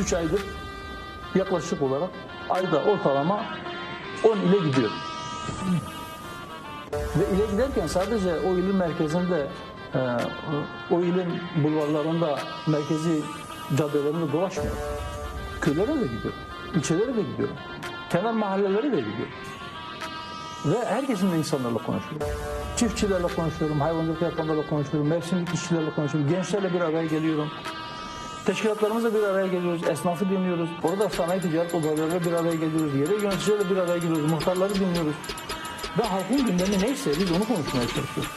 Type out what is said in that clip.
3 aydır yaklaşık olarak ayda ortalama 10 ile gidiyor. Ve ile giderken sadece o ilin merkezinde, e, o ilin bulvarlarında, merkezi caddelerinde dolaşmıyor. Köylere de gidiyor, ilçelere de gidiyor, kenar mahallelere de gidiyor. Ve herkesin insanlarla konuşuyorum. Çiftçilerle konuşuyorum, hayvancılık yapanlarla konuşuyorum, mevsimlik işçilerle konuşuyorum, gençlerle bir araya geliyorum. Teşkilatlarımızla bir araya geliyoruz, esnafı dinliyoruz. Orada sanayi ticaret odalarıyla bir araya geliyoruz, yerel yöneticilerle bir araya geliyoruz, muhtarları dinliyoruz. Ve halkın gündemi neyse biz onu konuşmaya çalışıyoruz.